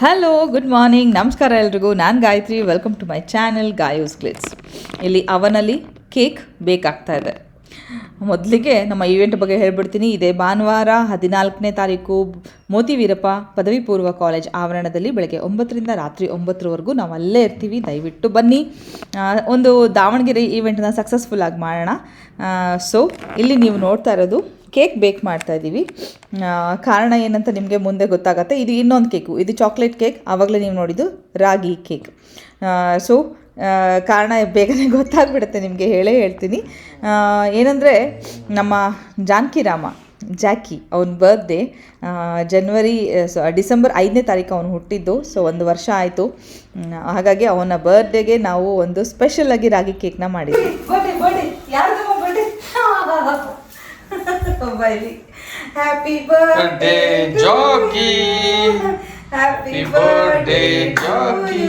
Hello good morning ನಮಸ್ಕಾರ ಎಲ್ರಿಗೂ. ನಾನು Gayathri. Welcome to my channel Gayus glitz ಇಲ್ಲಿ ಅವನಲ್ಲಿ ಕೇಕ್ ಬೇಕಾಗ್ತಾ ಇದೆ. ಮೊದಲಿಗೆ ನಮ್ಮ ಈವೆಂಟ್ ಬಗ್ಗೆ ಹೇಳ್ಬಿಡ್ತೀನಿ. ಇದೇ ಭಾನುವಾರ ಹದಿನಾಲ್ಕನೇ ತಾರೀಕು ಮೋತಿ ವೀರಪ್ಪ ಪದವಿ ಪೂರ್ವ ಕಾಲೇಜ್ ಆವರಣದಲ್ಲಿ ಬೆಳಗ್ಗೆ ಒಂಬತ್ತರಿಂದ ರಾತ್ರಿ ಒಂಬತ್ತರವರೆಗೂ ನಾವು ಅಲ್ಲೇ ಇರ್ತೀವಿ. ದಯವಿಟ್ಟು ಬನ್ನಿ. ಒಂದು ದಾವಣಗೆರೆ ಈವೆಂಟನ್ನ ಸಕ್ಸಸ್ಫುಲ್ಲಾಗಿ ಮಾಡೋಣ. ಸೊ ಇಲ್ಲಿ ನೀವು ನೋಡ್ತಾ ಇರೋದು ಕೇಕ್ ಬೇಕ್ ಮಾಡ್ತಾ ಇದ್ದೀವಿ. ಕಾರಣ ಏನಂತ ನಿಮಗೆ ಮುಂದೆ ಗೊತ್ತಾಗತ್ತೆ. ಇದು ಇನ್ನೊಂದು ಕೇಕು. ಇದು ಚಾಕ್ಲೇಟ್ ಕೇಕ್. ಆವಾಗಲೇ ನೀವು ನೋಡಿದ್ದು ರಾಗಿ ಕೇಕ್. ಸೊ ಕಾರಣ ಬೇಗನೆ ಗೊತ್ತಾಗ್ಬಿಡುತ್ತೆ ನಿಮಗೆ. ಹೇಳೇ ಹೇಳ್ತೀನಿ. ಏನಂದರೆ ನಮ್ಮ ಜಾನ್ಕಿ ರಾಮ ಜಾಕಿ ಅವನ ಬರ್ತ್ಡೇ ಜನ್ವರಿ ಸೊ ಡಿಸೆಂಬರ್ ಐದನೇ ತಾರೀಕು ಅವನು ಹುಟ್ಟಿದ್ದು. ಸೊ ಒಂದು ವರ್ಷ ಆಯಿತು. ಹಾಗಾಗಿ ಅವನ ಬರ್ತ್ಡೇಗೆ ನಾವು ಒಂದು ಸ್ಪೆಷಲ್ ಆಗಿ ರಾಗಿ ಕೇಕ್ನ ಮಾಡಿದ್ವಿ. Birthday birthday ಯಾರ್ದಮ್ಮ birthday happy Birthday, Jockey. Happy Happy birthday birthday, Jockey.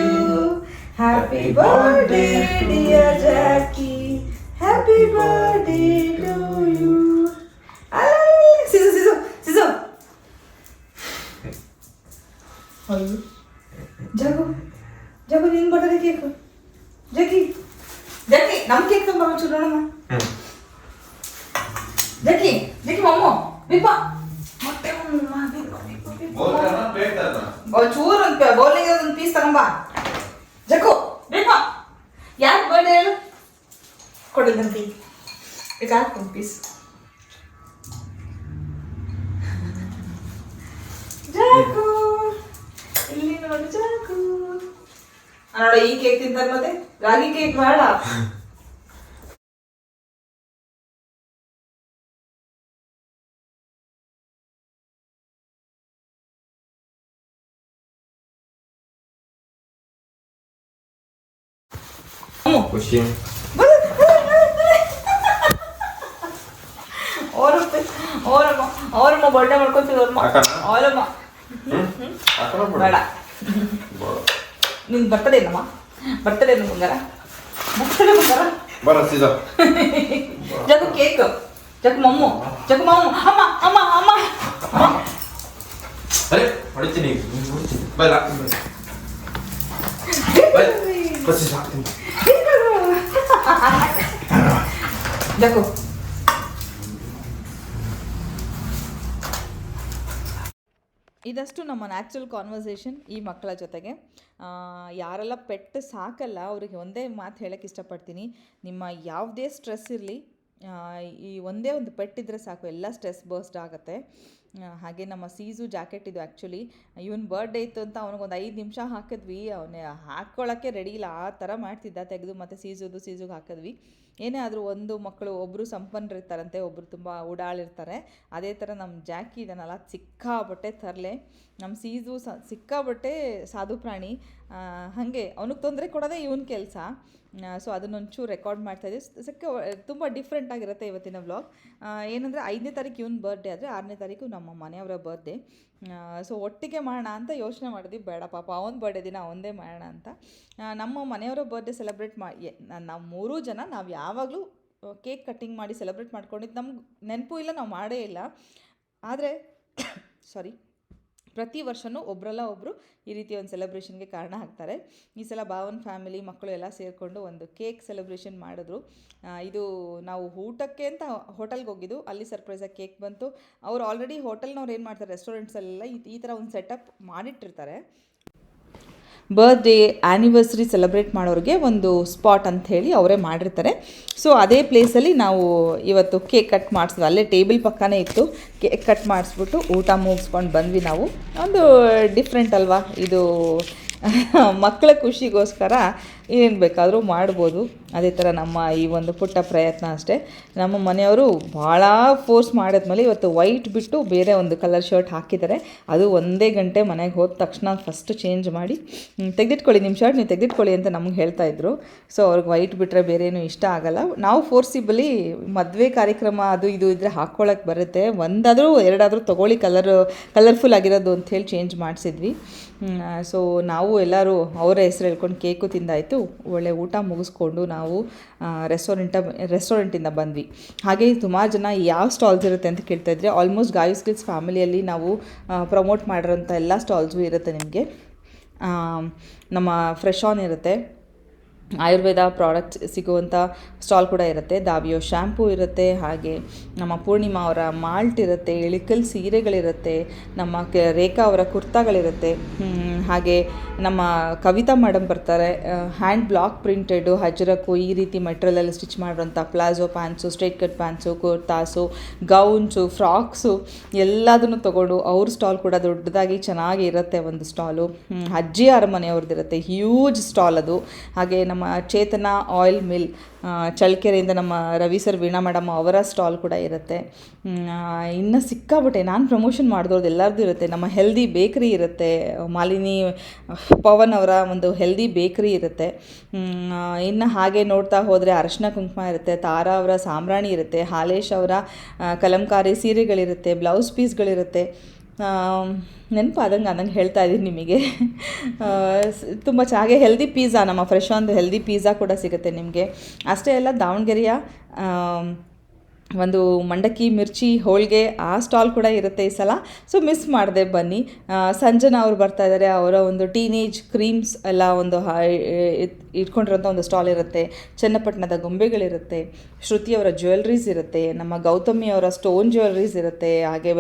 Happy Happy birthday birthday to dear Jockey happy birthday to you ಸಿಸು ಸಿಸು ಸಿಸು ಅಯ್ಯೋ ಜಗು ಜಗು ನಿನ್ ಬರ್ಡೇ ಕೇಕ್ ಜಗಿ ಜಗಿ ನಮ್ ಕೇಕ್ ತುಂಬ ಒಂಚೂರು ನೋಡಮ್ಮ ಜಗಿ ಜಗಿ ಮಮ್ಮ ಬಿಪ್ಪ ಮೊಟ್ಟೆ ಚೂರು ಬೌಲಿಗೆ ಒಂದು ಪೀಸ್ ತಗೊಂಬ ಜಗ್ಗು ಬಿಪ್ಪ ಯಾಕೆ ಬರ್ಡೇ ಹೇಳು? ಕೊಡಿ ನನ್ನ ಕೈ ಒಂದು ಪೀಸ್ ಜಾಕು. ಇಲ್ಲಿ ನೋಡಿ ಜಾಕು. ಈ ಕೇಕ್ ತಿಂತಾರೆ ಮತ್ತೆ. ರಾಗಿ ಕೇಕ್ ಬೇಡ ಅವರಪ್ಪ ಅವರಮ್ಮ ಅವರಮ್ಮ ಬರ್ಡೇ ಮಾಡ್ಕೊತೀವಿ ಅವ್ರಮ್ಮ ಅವಲಮ್ಮ ಬೇಡ ನಿನ್ ಬರ್ತಡೇ ಏನಮ್ಮ ಬರ್ತದೆ ಏನು ಬಂಗಾರ ಬರ್ತದೆ ಬಂಗಾರ ಬರ ಜಗು ಕೇಕ್ ಜಗು ಮಮ್ಮು ಜಗು ಮಮ್ಮು ಅಮ್ಮ ಅಮ್ಮ ಅಮ್ಮ ಅರೆ ಹೊಡಿತೀನಿ ಬರ ಬಸ್ ಹಾಕ್ತೀನಿ ಜಗು ಇದಷ್ಟು ನಮ್ಮ ನ್ಯಾಚುರಲ್ ಕಾನ್ವರ್ಸೇಷನ್ ಈ ಮಕ್ಕಳ ಜೊತೆಗೆ. ಯಾರೆಲ್ಲ ಪೆಟ್ಟು ಸಾಕಲ್ಲ, ಅವ್ರಿಗೆ ಒಂದೇ ಮಾತು ಹೇಳಕ್ಕೆ ಇಷ್ಟಪಡ್ತೀನಿ. ನಿಮ್ಮ ಯಾವುದೇ ಸ್ಟ್ರೆಸ್ ಇರಲಿ ಈ ಒಂದೇ ಒಂದು ಪೆಟ್ ಇದ್ದರೆ ಸಾಕು, ಎಲ್ಲ ಸ್ಟ್ರೆಸ್ ಬರ್ಸ್ಟ್ ಆಗುತ್ತೆ. ಹಾಗೆ ನಮ್ಮ ಸೀಸು ಜಾಕೆಟ್ ಇದು ಆ್ಯಕ್ಚುಲಿ ಇವನ್ ಬರ್ಡೇ ಇತ್ತು ಅಂತ ಅವನಿಗೊಂದು ಐದು ನಿಮಿಷ ಹಾಕಿದ್ವಿ, ಅವನೇ ಹಾಕ್ಕೊಳ್ಳೋಕ್ಕೆ ರೆಡಿ ಇಲ್ಲ, ಆ ಥರ ಮಾಡ್ತಿದ್ದ, ತೆಗೆದು ಮತ್ತು ಸೀಸುದು, ಸೀಸುಗೆ ಹಾಕಿದ್ವಿ. ಏನೇ ಆದರೂ ಒಂದು ಮಕ್ಕಳು ಒಬ್ಬರು ಸಂಪನ್ನರಿರ್ತಾರಂತೆ ಒಬ್ಬರು ತುಂಬ ಉಡಾಳಿರ್ತಾರೆ ಅದೇ ಥರ ನಮ್ಮ ಜಾಕಿ ಇದನ್ನಲ್ಲ ಸಿಕ್ಕಾಬಟ್ಟೆ ತರಲೆ. ನಮ್ಮ ಸೀಸು ಸ ಸಿಕ್ಕಾಬಟ್ಟೆ ಸಾಧು ಪ್ರಾಣಿ. ಹಾಗೆ ಅವನಿಗೆ ತೊಂದರೆ ಕೊಡೋದೇ ಇವನ ಕೆಲಸ. ಸೊ ಅದನ್ನೊಂಚೂರು ರೆಕಾರ್ಡ್ ಮಾಡ್ತಾ ಇದ್ದೀವಿ ಸಿಕ್ಕ ತುಂಬ ಡಿಫ್ರೆಂಟ್ ಆಗಿರುತ್ತೆ ಇವತ್ತಿನ ವ್ಲಾಗ್ ಏನಂದರೆ ಐದನೇ ತಾರೀಕು ಇವನ ಬರ್ಡೇ ಆದರೆ ಆರನೇ ತಾರೀಕು ನಮ್ಮ ಮನೆಯವರ ಬರ್ಡೇ ಸೊ ಒಟ್ಟಿಗೆ ಮಾಡೋಣ ಅಂತ ಯೋಚನೆ ಮಾಡಿದ್ವಿ. ಬೇಡ ಪಾಪ, ಅವನ ಬರ್ಡೇ ದಿನ ಒಂದೇ ಮಾಡೋಣ ಅಂತ. ನಮ್ಮ ಮನೆಯವರ ಬರ್ಡೇ ಸೆಲೆಬ್ರೇಟ್ ಮಾಡಿ ನಾವು ಮೂರೂ ಜನ, ನಾವು ಯಾವಾಗಲೂ ಕೇಕ್ ಕಟ್ಟಿಂಗ್ ಮಾಡಿ ಸೆಲೆಬ್ರೇಟ್ ಮಾಡ್ಕೊಂಡಿದ್ದು ನಮ್ಗೆ ನೆನಪು ಇಲ್ಲ, ನಾವು ಮಾಡೇ ಇಲ್ಲ. ಆದರೆ ಸಾರಿ ಪ್ರತಿ ವರ್ಷವೂ ಒಬ್ಬರಲ್ಲ ಒಬ್ಬರು ಈ ರೀತಿ ಒಂದು ಸೆಲೆಬ್ರೇಷನ್ಗೆ ಕಾರಣ ಆಗ್ತಾರೆ. ಈ ಸಲ ಭಾವನ್ ಫ್ಯಾಮಿಲಿ ಮಕ್ಕಳು ಎಲ್ಲ ಸೇರಿಕೊಂಡು ಒಂದು ಕೇಕ್ ಸೆಲೆಬ್ರೇಷನ್ ಮಾಡಿದ್ರು. ಇದು ನಾವು ಊಟಕ್ಕೆ ಅಂತ ಹೋಟೆಲ್ಗೆ ಹೋಗಿದ್ದು, ಅಲ್ಲಿ ಸರ್ಪ್ರೈಸಾಗಿ ಕೇಕ್ ಬಂತು. ಅವ್ರು ಆಲ್ರೆಡಿ ಹೋಟೆಲ್ನವ್ರು ಏನು ಮಾಡ್ತಾರೆ ರೆಸ್ಟೋರೆಂಟ್ಸಲ್ಲೆಲ್ಲ ಈ ಈ ಥರ ಒಂದು ಸೆಟಪ್ ಮಾಡಿಟ್ಟಿರ್ತಾರೆ. ಬರ್ತ್ಡೇ ಆ್ಯನಿವರ್ಸರಿ ಸೆಲೆಬ್ರೇಟ್ ಮಾಡೋರಿಗೆ ಒಂದು ಸ್ಪಾಟ್ ಅಂತ ಹೇಳಿ ಅವರೇ ಮಾಡಿರ್ತಾರೆ. ಸೊ ಅದೇ ಪ್ಲೇಸಲ್ಲಿ ನಾವು ಇವತ್ತು ಕೇಕ್ ಕಟ್ ಮಾಡಿಸಿದ್ವಿ. ಅಲ್ಲೇ ಟೇಬಲ್ ಪಕ್ಕನೇ ಇತ್ತು. ಕೇಕ್ ಕಟ್ ಮಾಡಿಸ್ಬಿಟ್ಟು ಊಟ ಮುಗಿಸ್ಕೊಂಡು ಬಂದ್ವಿ ನಾವು. ಒಂದು ಡಿಫ್ರೆಂಟ್ ಅಲ್ವಾ? ಇದು ಮಕ್ಕಳ ಖುಷಿಗೋಸ್ಕರ ಏನು ಬೇಕಾದರೂ ಮಾಡ್ಬೋದು. ಅದೇ ಥರ ನಮ್ಮ ಈ ಒಂದು ಪುಟ್ಟ ಪ್ರಯತ್ನ ಅಷ್ಟೇ. ನಮ್ಮ ಮನೆಯವರು ಭಾಳ ಫೋರ್ಸ್ ಮಾಡಿದ್ಮೇಲೆ ಇವತ್ತು ವೈಟ್ ಬಿಟ್ಟು ಬೇರೆ ಒಂದು ಕಲರ್ ಶರ್ಟ್ ಹಾಕಿದ್ದಾರೆ. ಅದು ಒಂದೇ ಗಂಟೆ ಮನೆಗೆ ಹೋದ ತಕ್ಷಣ ಫಸ್ಟ್ ಚೇಂಜ್ ಮಾಡಿ "ಹ್ಮ್, ತೆಗೆದಿಟ್ಕೊಳ್ಳಿ ನಿಮ್ಮ ಶರ್ಟ್ ನೀವು ತೆಗೆದಿಟ್ಕೊಳ್ಳಿ ಅಂತ ನಮ್ಗೆ ಹೇಳ್ತಾ ಇದ್ರು. ಸೊ ಅವ್ರಿಗೆ ವೈಟ್ ಬಿಟ್ಟರೆ ಬೇರೆ ಏನು ಇಷ್ಟ ಆಗಲ್ಲ. ನಾವು ಫೋರ್ಸಿಬಲಿ ಮದುವೆ ಕಾರ್ಯಕ್ರಮ ಅದು ಇದು ಇದ್ದರೆ ಹಾಕ್ಕೊಳಕ್ಕೆ ಬರುತ್ತೆ. ಒಂದಾದರೂ ಎರಡಾದರೂ ತೊಗೊಳ್ಳಿ ಕಲರ್ ಕಲರ್ಫುಲ್ ಆಗಿರೋದು ಹೇಳಿ ಚೇಂಜ್ ಮಾಡಿಸಿದ್ವಿ. ಸೊ ನಾವು ಎಲ್ಲರೂ ಅವರ ಹೆಸರು ಹೇಳ್ಕೊಂಡು ಕೇಕು ತಿಂದಾಯಿತು. ಒಳ್ಳೆ ಊಟ ಮುಗಿಸ್ಕೊಂಡು ನಾವು ರೆಸ್ಟೋರೆಂಟ ರೆಸ್ಟೋರೆಂಟಿಂದ ಬಂದ್ವಿ. ಹಾಗೆ ಸುಮಾರು ಜನ ಯಾವ ಸ್ಟಾಲ್ಸ್ ಇರುತ್ತೆ ಅಂತ ಕೇಳ್ತಾ ಇದ್ರೆ ಆಲ್ಮೋಸ್ಟ್ ಗಾಯು ಸ್ಕಿಲ್ಸ್ ಫ್ಯಾಮಿಲಿಯಲ್ಲಿ ನಾವು ಪ್ರಮೋಟ್ ಮಾಡಿರೋಂಥ ಎಲ್ಲ ಸ್ಟಾಲ್ಸು ಇರುತ್ತೆ ನಿಮಗೆ. ನಮ್ಮ ಫ್ರೆಶ್ ಆನ್ ಇರುತ್ತೆ. ಆಯುರ್ವೇದ ಪ್ರಾಡಕ್ಟ್ಸ್ ಸಿಗುವಂಥ ಸ್ಟಾಲ್ ಕೂಡ ಇರುತ್ತೆ. ದಾವಿಯೋ ಶ್ಯಾಂಪೂ ಇರುತ್ತೆ, ಹಾಗೆ ನಮ್ಮ ಪೂರ್ಣಿಮಾ ಅವರ ಮಾಲ್ಟ್ ಇರುತ್ತೆ, ಇಳಿಕಲ್ ಸೀರೆಗಳಿರುತ್ತೆ, ನಮ್ಮ ಕೆ ರೇಖಾ ಅವರ ಕುರ್ತಾಗಳಿರುತ್ತೆ. ಹಾಗೆ ನಮ್ಮ ಕವಿತಾ ಮೇಡಮ್ ಬರ್ತಾರೆ. ಹ್ಯಾಂಡ್ ಬ್ಲಾಕ್ ಪ್ರಿಂಟೆಡು ಹಜರಕ್ಕು ಈ ರೀತಿ ಮೆಟ್ರಲಲ್ಲಿ ಸ್ಟಿಚ್ ಮಾಡಿರೋಂಥ palazzo pants straight cut pants kurtas, gowns, frocks ಎಲ್ಲದನ್ನು ತೊಗೊಂಡು ಅವ್ರ ಸ್ಟಾಲ್ ಕೂಡ ದೊಡ್ಡದಾಗಿ ಚೆನ್ನಾಗಿ ಇರುತ್ತೆ ಒಂದು ಸ್ಟಾಲು. ಅಜ್ಜಿ ಅರಮನೆಯವ್ರದ್ದು ಇರುತ್ತೆ ಹ್ಯೂಜ್ ಸ್ಟಾಲ್ ಅದು. ಹಾಗೆ ಚೇತನ ಆಯಿಲ್ ಮಿಲ್ ಚಳ್ಳಕೆರೆಯಿಂದ ನಮ್ಮ ರವಿ ಸರ್, ವೀಣಾ ಮೇಡಮ್ ಅವರ ಸ್ಟಾಲ್ ಕೂಡ ಇರುತ್ತೆ. ಇನ್ನು ಸಿಕ್ಕಾಬಿಟ್ಟೆ ನಾನು ಪ್ರಮೋಷನ್ ಮಾಡಿದವ್ರದ್ದು ಎಲ್ಲರದ್ದು ಇರುತ್ತೆ. ನಮ್ಮ ಹೆಲ್ದಿ ಬೇಕ್ರಿ ಇರುತ್ತೆ. ಮಾಲಿನಿ ಪವನ್ ಅವರ ಒಂದು ಹೆಲ್ದಿ ಬೇಕ್ರಿ ಇರುತ್ತೆ. ಇನ್ನು ಹಾಗೆ ನೋಡ್ತಾ ಹೋದರೆ ಅರಶಿನ ಕುಂಕುಮ ಇರುತ್ತೆ, ತಾರಾ ಅವರ ಸಾಂಬ್ರಾಣಿ ಇರುತ್ತೆ, ಹಾಲೇಶ್ ಅವರ ಕಲಂಕಾರಿ ಸೀರೆಗಳಿರುತ್ತೆ, ಬ್ಲೌಸ್ ಪೀಸ್ಗಳಿರುತ್ತೆ. ನೆನಪಾದಂಗೆ ಅನ್ನಂಗೆ ಹೇಳ್ತಾ ಇದ್ದೀನಿ ನಿಮಗೆ. ತುಂಬ ಚೆನ್ನಾಗಿ ಹೆಲ್ದಿ ಪಿಜ್ಜಾ ನಮ್ಮ ಫ್ರೆಶ್ ಒಂದು ಹೆಲ್ದಿ ಪಿಜ್ಜಾ ಕೂಡ ಸಿಗುತ್ತೆ ನಿಮಗೆ. ಅಷ್ಟೇ ಅಲ್ಲ, ದಾವಣಗೆರೆಯ ಒಂದು ಮಂಡಕ್ಕಿ ಮಿರ್ಚಿ ಹೋಳಿಗೆ ಆ ಸ್ಟಾಲ್ ಕೂಡ ಇರುತ್ತೆ ಈ ಸಲ. ಸೊ ಮಿಸ್ ಮಾಡದೆ ಬನ್ನಿ. ಸಂಜನಾ ಅವರು ಬರ್ತಾ ಇದ್ದಾರೆ ಅವರ ಒಂದು ಟೀನೇಜ್ ಕ್ರೀಮ್ಸ್ ಎಲ್ಲ ಒಂದು ಇಟ್ಕೊಂಡಿರೋಂಥ ಒಂದು ಸ್ಟಾಲ್ ಇರುತ್ತೆ. ಚನ್ನಪಟ್ಟಣದ ಗೊಂಬೆಗಳಿರುತ್ತೆ. ಶ್ರುತಿಯವರ ಜ್ಯುವೆಲ್ರೀಸ್ ಇರುತ್ತೆ. ನಮ್ಮ ಗೌತಮಿ ಅವರ ಸ್ಟೋನ್ ಜ್ಯುವೆಲ್ರೀಸ್ ಇರುತ್ತೆ. ಹಾಗೆ